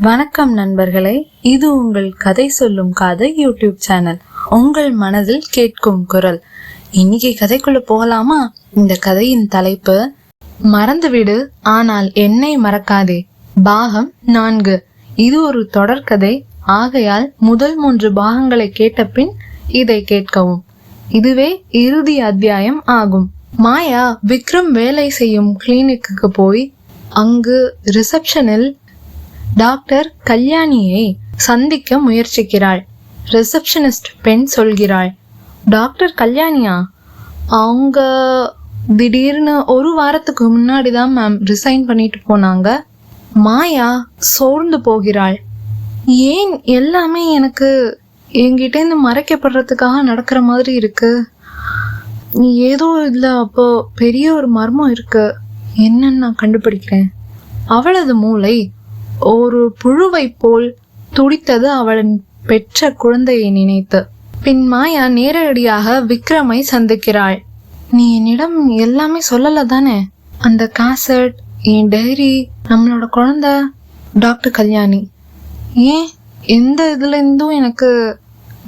வணக்கம் நண்பர்களே இது உங்கள் கதை சொல்லும் கதை யூடியூப் சேனல். உங்கள் மனதில் கேட்கும் குரல். இன்னைக்கு கதைக்குள்ள போகலாமா? இந்த கதையின் தலைப்பு மறந்துவிடு ஆனால் என்னை மறக்காதே. பாகம் நான்கு. இது ஒரு தொடர்கதை ஆகையால் முதல் மூன்று பாகங்களை கேட்ட பின் இதை கேட்கவும். இதுவே இறுதி அத்தியாயம் ஆகும். மாயா விக்ரம் வேலை செய்யும் கிளினிக்கு போய் அங்கு ரிசப்ஷனில் டாக்டர் கல்யாணியை சந்திக்க முயற்சிக்கிறாள். ரிசப்ஷனிஸ்ட் பெண் சொல்கிறாள் டாக்டர் கல்யாணியா அவங்க திடீர்னு ஒரு வாரத்துக்கு முன்னாடி தான் மேம் ரிசைன் பண்ணிட்டு போனாங்க. மாயா சோர்ந்து போகிறாள். ஏன் எல்லாமே எனக்கு என்கிட்டேருந்து மறைக்கப்படுறதுக்காக நடக்கிற மாதிரி இருக்கு? நீ ஏதோ இதில் அப்போ பெரிய ஒரு மர்மம் இருக்கு. என்னன்னு நான் கண்டுபிடிக்கிறேன். அவளது மூளை ஒரு புழுவை போல் துடித்தது அவளின் பெற்ற குழந்தையை நினைத்து. பின் மாயா நேரடியாக விக்ரமை சந்திக்கிறாள். நீ என்னிடம் எல்லாமே சொல்லல தானே? அந்த காசட் என் டைரி நம்மளோட குழந்தை டாக்டர் கல்யாணி. ஏன் எந்த இதுல இருந்தும் எனக்கு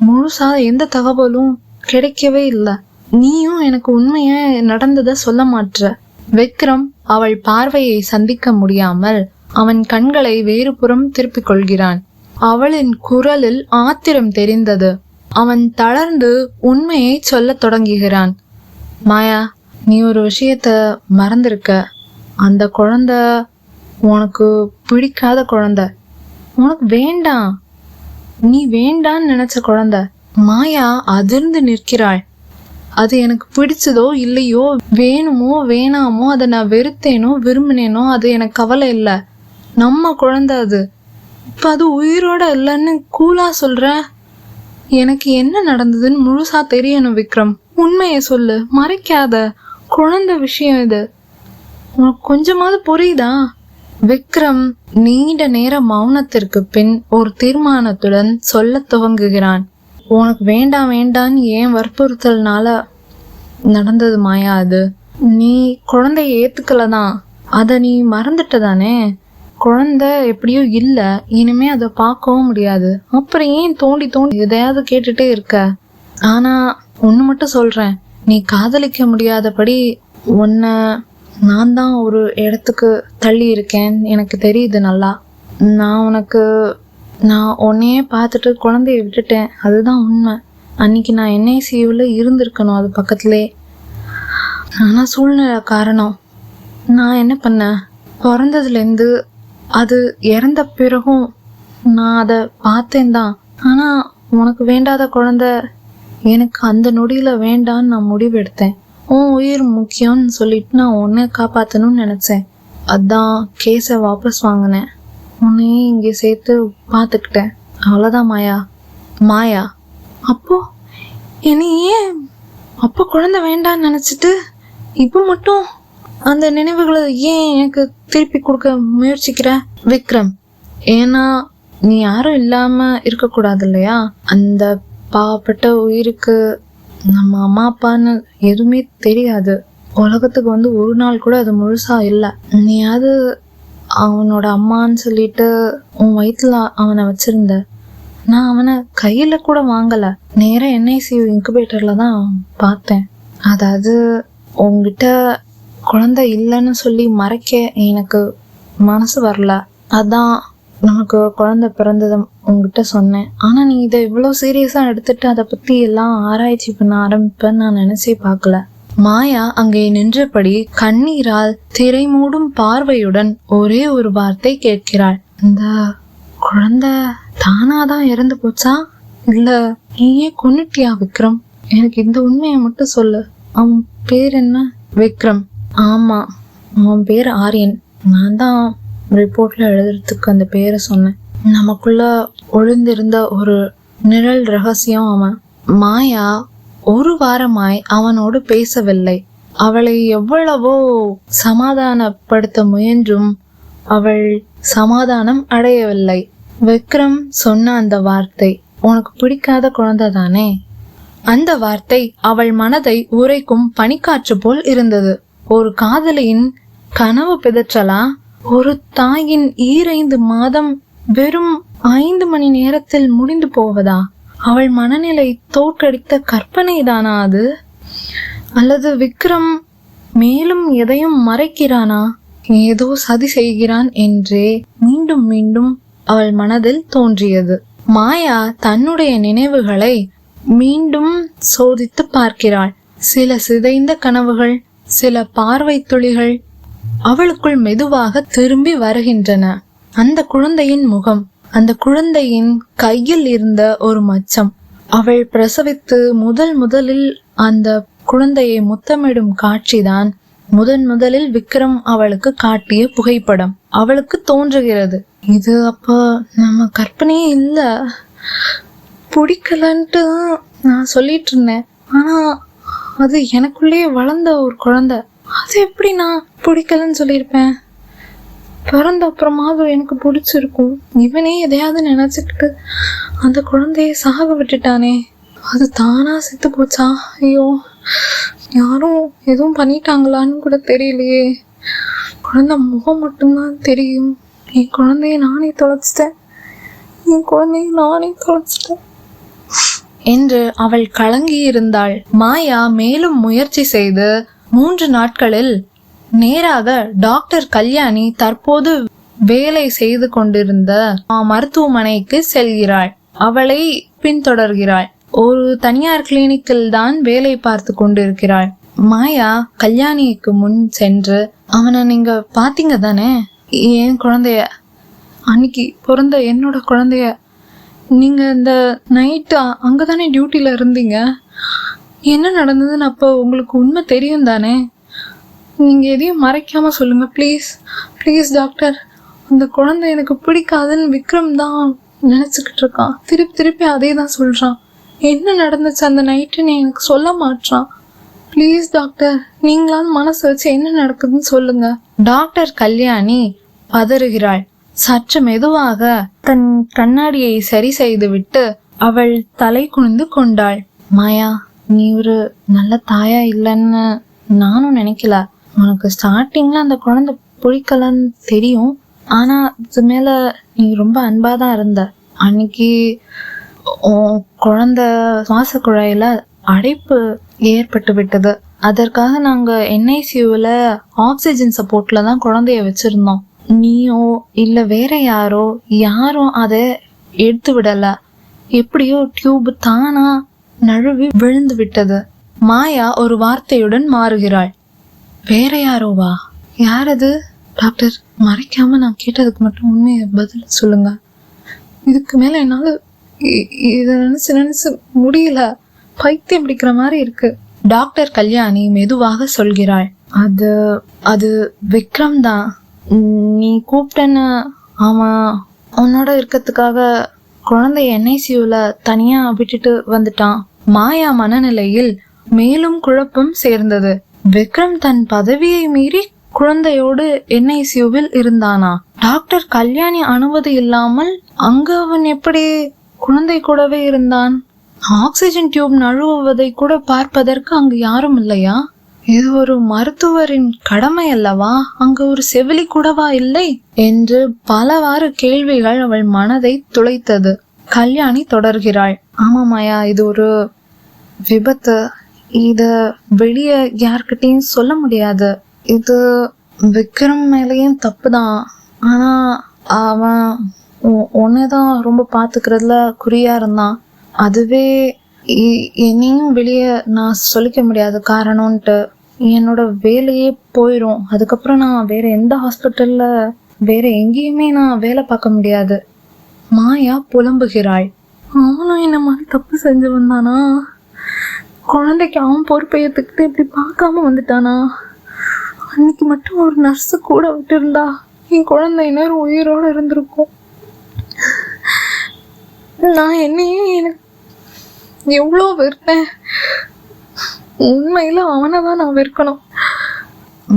முழுசா எந்த தகவலும் கிடைக்கவே இல்லை. நீயும் எனக்கு உண்மைய நடந்ததை சொல்ல மாட்ற. விக்ரம் அவள் பார்வையை சந்திக்க முடியாமல் அவன் கண்களை வேறுபுறம் திருப்பிக் கொள்கிறான் அவளின் குரலில் ஆத்திரம் தெரிந்தது. அவன் தளர்ந்து உண்மையை சொல்லத் தொடங்குகிறான். மாயா நீ ஒரு விஷயத்த மறந்திருக்க. அந்த குழந்தை உனக்கு பிடிக்காத குழந்தை. உனக்கு வேண்டாம். நீ வேண்டான்னு நினைச்ச குழந்தை. மாயா அதிர்ந்து நிற்கிறாள். அது எனக்கு பிடிச்சதோ இல்லையோ வேணுமோ வேணாமோ அதை நான் வெறுத்தேனோ விரும்பினேனோ அது எனக்கு கவலை இல்லை. நம்ம குழந்தை அது. இப்போ அது உயிரோட இல்லைன்னு கூலா சொல்ற? எனக்கு என்ன நடந்ததுன்னு முழுசா தெரியணும் விக்ரம். உண்மையை சொல்லு மறைக்காத. குழந்தை விஷயம் இது. உனக்கு கொஞ்சமாவது புரியுதா? விக்ரம் நீண்ட நேர மௌனத்திற்கு பின் ஒரு தீர்மானத்துடன் சொல்ல துவங்குகிறான். உனக்கு வேண்டாம் வேண்டான்னு ஏன் வற்புறுத்தல்னால நடந்தது மாயா அது? நீ குழந்தைய ஏத்துக்கல தான் அதை நீ மறந்துட்ட தானே? குழந்தை எப்படியோ இல்லை இனிமே அதை பார்க்கவும் முடியாது. அப்புறம் ஏன் தோண்டி தோண்டி எதையாவது கேட்டுட்டே இருக்க? ஆனா ஒன்று மட்டும் சொல்றேன். நீ காதலிக்க முடியாதபடி உன்னை நான் தான் ஒரு இடத்துக்கு தள்ளி இருக்கேன். எனக்கு தெரியுது நல்லா. நான் உனக்கு நான் உன்னையே பார்த்துட்டு குழந்தைய விட்டுட்டேன். அதுதான் உண்மை. அன்னைக்கு நான் என்ஐசியூவில் இருந்திருக்கணும் அது பக்கத்துலே. ஆனால் சூழ்நிலை காரணம். நான் என்ன பண்ணேன்? பிறந்ததுலேருந்து அது இறந்த பிறகும் நான் அதை பார்த்தேன் தான் ஆனால் உனக்கு வேண்டாத குழந்தை எனக்கு அந்த நொடியில் வேண்டான்னு நான் முடிவெடுத்தேன். உன் உயிர் முக்கியம்னு சொல்லிட்டு நான் உன்னை காப்பாற்றணும்னு நினச்சேன். அதான் கேஸை வாபஸ் வாங்கினேன். உன்னையும் இங்கே சேர்த்து பார்த்துக்கிட்டேன். அவ்வளோதான் மாயா. மாயா. அப்போ என்னை ஏன் அப்போ குழந்தை வேண்டான்னு நினச்சிட்டு இப்போ மட்டும் அந்த நினைவுகளை ஏன் எனக்கு திருப்பி கொடுக்க முயற்சிக்கிற? விக்ரம் ஏன்னா நீ யாரும் இல்லாம இருக்கக்கூடாது இல்லையா? அந்த பாவப்பட்ட உயிருக்கு நம்ம அம்மா அப்பான்னு எதுவுமே தெரியாது. உலகத்துக்கு வந்து ஒரு நாள் கூட அது முழுசா இல்லை. நீயாவது அவனோட அம்மான்னு சொல்லிட்டு உன் வயிற்றுல அவனை வச்சிருந்த. நான் அவனை கையில கூட வாங்கல. நேரம் என்ஐசி இன்குபேட்டர்ல தான் பார்த்தேன். அதாவது உங்ககிட்ட குழந்தை இல்லைன்னு சொல்லி மறைக்க எனக்கு மனசு வரல. அதான் நமக்கு குழந்தை பிறந்ததை உங்ககிட்ட சொன்னேன். ஆனால் நீ இதை இவ்வளோ சீரியஸாக எடுத்துட்டு அதை பற்றி எல்லாம் ஆராய்ச்சி பண்ண ஆரம்பிப்பேன்னு நான் நினைச்சே பார்க்கல. மாயா அங்கே நின்றபடி கண்ணீரால் திரை மூடும் பார்வையுடன் ஒரே ஒரு வார்த்தை கேட்கிறாள். இந்த குழந்தை தானாதான் இறந்து போச்சா? இல்ல நீயே கொன்னுட்டியா விக்ரம்? எனக்கு இந்த உண்மையை மட்டும் சொல்லு. அவன் பேர் என்ன? விக்ரம். ஆமாம் அவன் பேர் ஆரியன். நான் தான் ரிப்போர்ட்டில் எழுதுறதுக்கு அந்த பேரை சொன்னேன். நமக்குள்ள ஒழுந்திருந்த ஒரு நிழல் ரகசியம் அவன். மாயா ஒரு வாரமாய் அவனோடு பேசவில்லை. அவளை எவ்வளவோ சமாதானப்படுத்த முயன்றும் அவள் சமாதானம் அடையவில்லை. விக்ரம் சொன்ன அந்த வார்த்தை உனக்கு பிடிக்காத குழந்தை தானே? அந்த வார்த்தை அவள் மனதை உரைக்கும் பனிக்காற்று போல் இருந்தது. ஒரு காதலியின் கனவு பிதற்றலா? ஒரு தாயின் ஈரைந்து மாதம் வெறும் ஐந்து மணி நேரத்தில் முடிந்து போவதா? அவள் மனநிலை தோற்கடித்த கற்பனைதானா அது? அல்லது விக்ரம் மேலும் எதையும் மறைக்கிறானா? ஏதோ சதி செய்கிறான் என்றே மீண்டும் மீண்டும் அவள் மனதில் தோன்றியது. மாயா தன்னுடைய நினைவுகளை மீண்டும் சோதித்து பார்க்கிறாள். சில சிதைந்த கனவுகள் சில பார்வை துளிகள் அவளுக்குள் மெதுவாக திரும்பி வருகின்றன. அந்த குழந்தையின் முகம் அந்த குழந்தையின் கையில் இருந்த ஒரு மச்சம். அவள் பிரசவித்து முதல் முதலில் அந்த குழந்தையை முத்தமிடும் காட்சிதான் முதன் முதலில் விக்ரம் அவளுக்கு காட்டிய புகைப்படம். அவளுக்கு தோன்றுகிறது. இது அப்ப நம்ம கற்பனையே இல்ல. பிடிக்கலன்ட்டு நான் சொல்லிட்டு இருந்தேன். ஆனா அது எனக்குள்ளேயே வளர்ந்த ஒரு குழந்தை. அது எப்படி நான் பிடிக்கலன்னு சொல்லியிருப்பேன்? பிறந்த அப்புறமாவது எனக்கு பிடிச்சிருக்கும். இவனே எதையாவது நினச்சிக்கிட்டு அந்த குழந்தைய சாக விட்டுட்டானே. அது தானா செத்து போச்சா? ஐயோ யாரும் எதுவும் பண்ணிட்டாங்களான்னு கூட தெரியலையே. குழந்தை முகம் மட்டும்தான் தெரியும். என் குழந்தைய நானே தொலைச்சிட்டேன். என் குழந்தைய நானே தொலைச்சிட்டேன். என்று அவள் கலங்கி இருந்தாள் மாயா மேலும் முயற்சி செய்து மூன்று நாட்களில் நேராக டாக்டர் கல்யாணி தற்போது வேலை செய்து கொண்டிருந்த மருத்துவமனைக்கு செல்கிறாள். அவளை பின்தொடர்கிறாள். ஒரு தனியார் கிளினிக்கில் தான் வேலை பார்த்து கொண்டிருக்கிறாள். மாயா கல்யாணிக்கு முன் சென்று அவனை நீங்க பாத்தீங்க தானே என் குழந்தைய அன்னைக்கு பிறந்த என்னோட குழந்தைய நீங்கள் இந்த நைட்டு அங்கே தானே டியூட்டியில் இருந்தீங்க? என்ன நடந்ததுன்னு அப்போ உங்களுக்கு உண்மை தெரியும் தானே? நீங்கள் எதையும் மறைக்காமல் சொல்லுங்கள் ப்ளீஸ் ப்ளீஸ் டாக்டர் அந்த குழந்தை எனக்கு பிடிக்காதுன்னு விக்ரம் தான் நினச்சிக்கிட்டு இருக்கான். திருப்பி திருப்பி அதே தான் சொல்கிறான் என்ன நடந்துச்சு அந்த நைட்டுன்னு எனக்கு சொல்ல மாட்றான். ப்ளீஸ் டாக்டர் நீங்களாவது மனசு வச்சு என்ன நடக்குதுன்னு சொல்லுங்கள் டாக்டர் கல்யாணி பதறுகிறாள். சற்று மெதுவாக தன் கண்ணாடியை சரி செய்துவிட்டு அவள் தலை குனிந்து கொண்டாள். மாயா நீ ஒரு நல்ல தாயா இல்லைன்னு நானும் நினைக்கல. உனக்கு ஸ்டார்டிங்ல அந்த குழந்தை பிடிக்கலன்னு தெரியும். ஆனா இது மேல நீ ரொம்ப அன்பாதான் இருந்த. அன்னைக்கு குழந்த சுவாச குழாயில அடைப்பு ஏற்பட்டு விட்டது. அதற்காக நாங்க என்ஐசியூவில் ஆக்சிஜன் சப்போர்ட்ல தான் குழந்தைய வச்சிருந்தோம். நீயோ இல்லை வேற யாரோ யாரும் அதை எடுத்து விடலை. எப்படியோ டியூப் தானா நழுவி விழுந்து விட்டது. மாயா ஒரு வார்த்தையுடன் மாறுகிறாள். வேற யாரோவா? யார் அது டாக்டர் மறைக்காம நான் கேட்டதுக்கு மட்டும் உண்மையை பதில் சொல்லுங்க. இதுக்கு மேல என்னால இதை நினைச்சு நினைச்சு முடியல. பைத்தியம் பிடிக்கிற மாதிரி இருக்கு. டாக்டர் கல்யாணி மெதுவாக சொல்கிறாள். அது அது விக்ரம் தான். நீ கூப்பிட்டேன்னு அவன் உன்னோட இருக்கிறதுக்காக குழந்தை என்ஐசியூல தனியா விட்டுட்டு வந்துட்டான். மாயா மனநிலையில் மேலும் குழப்பம் சேர்ந்தது. விக்ரம் தன் பதவியை மீறி குழந்தையோடு என்ஐசியூவில் இருந்தானா? டாக்டர் கல்யாணி அனுமதி இல்லாமல் அங்கு அவன் எப்படி குழந்தை கூடவே இருந்தான்? ஆக்சிஜன் டியூப் நழுவுவதை கூட பார்ப்பதற்கு அங்கு யாரும் இல்லையா? இது ஒரு மருத்துவரின் கடமை அல்லவா? அங்கு ஒரு செவிலி கூடவா இல்லை? என்று பலவாறு கேள்விகள் அவள் மனதை துளைத்தது. கல்யாணி தொடர்கிறாள். ஆமாமாயா இது ஒரு விபத்து. இத வெளியே யார்கிட்டயும் சொல்ல முடியாது. இது விக்ரம் மேலேயும் தப்புதான். ஆனா அவன் உன்னைதான் ரொம்ப பாத்துக்கிறதுல குறியா இருந்தான். அதுவே இ- என்னையும் வெளியே நான் சொல்லிக்க முடியாது காரணம்ன்ட்டு. என்னோட வேலையே போயிடும் அதுக்கப்புறம் நான் வேற எந்த ஹாஸ்பிட்டல்ல வேற எங்கேயுமே நான் வேலை பார்க்க முடியாது. மாயா புலம்புகிறாள். அவனும் என்ன மாதிரி தப்பு செஞ்சு வந்தானா குழந்தைக்கு அவன் பொறுப்பை ஏத்துக்கிட்டு இப்படி பார்க்காம வந்துட்டானா? அன்னைக்கு மட்டும் ஒரு நர்ஸு கூட விட்டுருந்தா என் குழந்தை நேரம் உயிரோட இருந்திருக்கும். நான் என்னையே எனக்கு எவ்வளோ வெறுத்தேன். உண்மையில அவனை தான் நான் விற்கணும்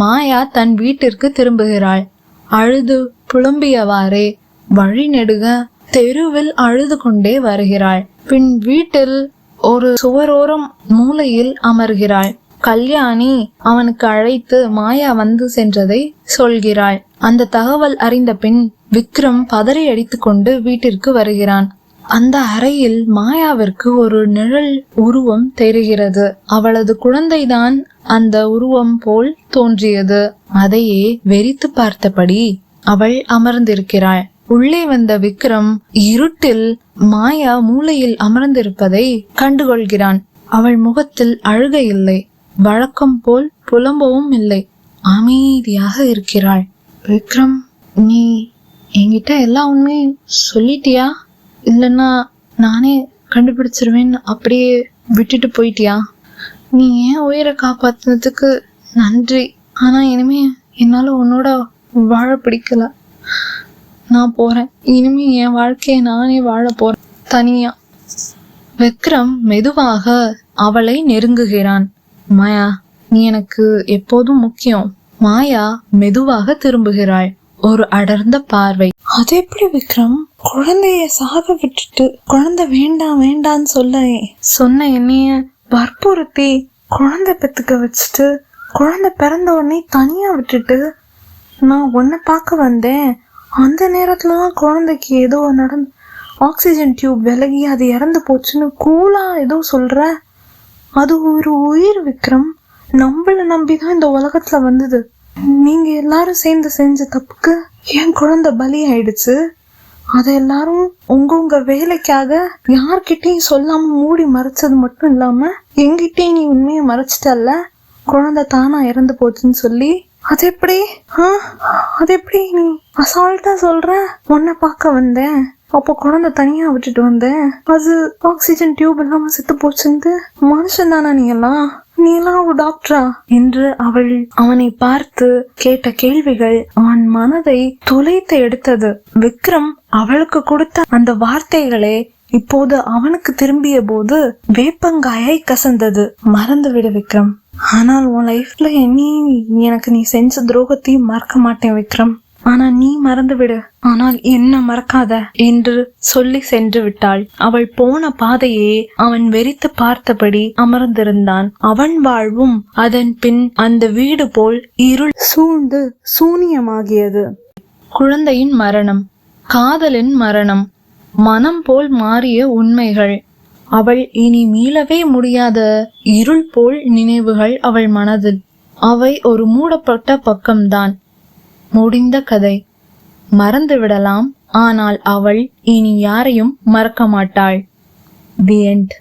மாயா தன் வீட்டிற்கு திரும்புகிறாள். அழுது புலம்பியவாறே வழி நெடுக தெருவில் அழுது கொண்டே வருகிறாள். பின் வீட்டில் ஒரு சுவரோரம் மூலையில் அமர்கிறாள். கல்யாணி அவனுக்கு அழைத்து மாயா வந்து சென்றதை சொல்கிறாள். அந்த தகவல் அறிந்த பின் விக்ரம் பதறி அடித்துக்கொண்டு வீட்டிற்கு வருகிறான். அந்த அறையில் மாயாவிற்கு ஒரு நிழல் உருவம் தெரிகிறது. அவளது குழந்தைதான் அந்த உருவம் போல் தோன்றியது. அதையே வெறித்து பார்த்தபடி அவள் அமர்ந்திருக்கிறாள். உள்ளே வந்த விக்ரம் இருட்டில் மாயா மூலையில் அமர்ந்திருப்பதை கண்டுகொள்கிறான். அவள் முகத்தில் அழுகை இல்லை. வழக்கம் போல் புலம்பவும் இல்லை. அமைதியாக இருக்கிறாள். விக்ரம் நீ என்கிட்ட எல்லா உண்மையும் சொல்லிட்டியா? இல்லைன்னா நானே கண்டுபிடிச்சிருவேன்னு அப்படியே விட்டுட்டு போயிட்டியா? நீ ஏன் உயிரை காப்பாத்தினதுக்கு நன்றி. ஆனால் இனிமே என்னால் உன்னோட வாழ பிடிக்கல. நான் போகிறேன் இனிமே என் வாழ்க்கையை நானே வாழ போகிறேன் தனியா. விக்ரம் மெதுவாக அவளை நெருங்குகிறான். மாயா நீ எனக்கு எப்போதும் முக்கியம். மாயா மெதுவாக திரும்புகிறாள். ஒரு அடர்ந்த பார்வை. அது எப்படி விக்ரம்? குழந்தைய சாக விட்டுட்டு குழந்தை வேண்டாம் வேண்டான்னு சொல்ல சொன்ன என்னைய வற்புறுத்தி குழந்தை பெத்துக்க வச்சுட்டு குழந்தை பிறந்த உடனே தனியா விட்டுட்டு நான் உன்னை பார்க்க வந்தேன். அந்த நேரத்துல தான் குழந்தைக்கு ஏதோ நடந்து ஆக்சிஜன் டியூப் விலகி அது இறந்து போச்சுன்னு கூலா ஏதோ சொல்ற. அது ஒரு உயிர் விக்ரம். நம்மளை நம்பி தான் இந்த உலகத்துல வந்தது. நீங்க எல்லாரும் சேர்ந்து செஞ்ச தப்புக்கு என் குழந்தை பலி ஆயிடுச்சு அதை எல்லாரும் உங்க உங்க வேலைக்காக யார்கிட்டயும் சொல்லாம மூடி மறைச்சது மட்டும் இல்லாம என்கிட்டயும் நீ உண்மையை மறைச்சிட்டல்ல. குழந்தை தானா இறந்து போச்சுன்னு சொல்லி அது எப்படி? ஆ? அது எப்படி நீ அசால்ட்டா சொல்ற? உன்னை பார்க்க வந்தேன். அப்போ குழந்தை தனியா விட்டுட்டு வந்தேன். அது ஆக்சிஜன் டியூப் இல்லாம செத்து போச்சுன்னு மனுஷன் தானா நீ எல்லாம்? நீலாம் ஒரு டாக்டரா என்று அவள் அவனை பார்த்து கேட்ட கேள்விகள் அவன் மனதை துளைத்து எடுத்தது. விக்ரம் அவளுக்கு கொடுத்த அந்த வார்த்தைகளே இப்போது அவனுக்கு திரும்பிய போது வேப்பங்காயை கசந்தது. மறந்து விடு விக்ரம். ஆனால் உன் லைஃப்ல நீ எனக்கு நீ செஞ்ச துரோகத்தையும் மறக்க மாட்டேன் விக்ரம். ஆனா நீ மறந்து விடு. ஆனால் என்ன மறக்காத என்று சொல்லி சென்று விட்டாள். அவள் போன பாதையே அவன் வெறித்து பார்த்தபடி அமர்ந்திருந்தான். அவன் வாழ்வும் அதன் பின் அந்த வீடு போல் இருள் சூழ்ந்து சூனியமாகியது. குழந்தையின் மரணம் காதலின் மரணம் மனம் போல் மாறிய உண்மைகள். அவள் இனி மீளவே முடியாத இருள் போல் நினைவுகள் அவள் மனதில். அவை ஒரு மூடப்பட்ட பக்கம்தான். முடிந்த கதை. மறந்து விடலாம் ஆனால் அவள் இனி யாரையும் மறக்க மாட்டாள். The end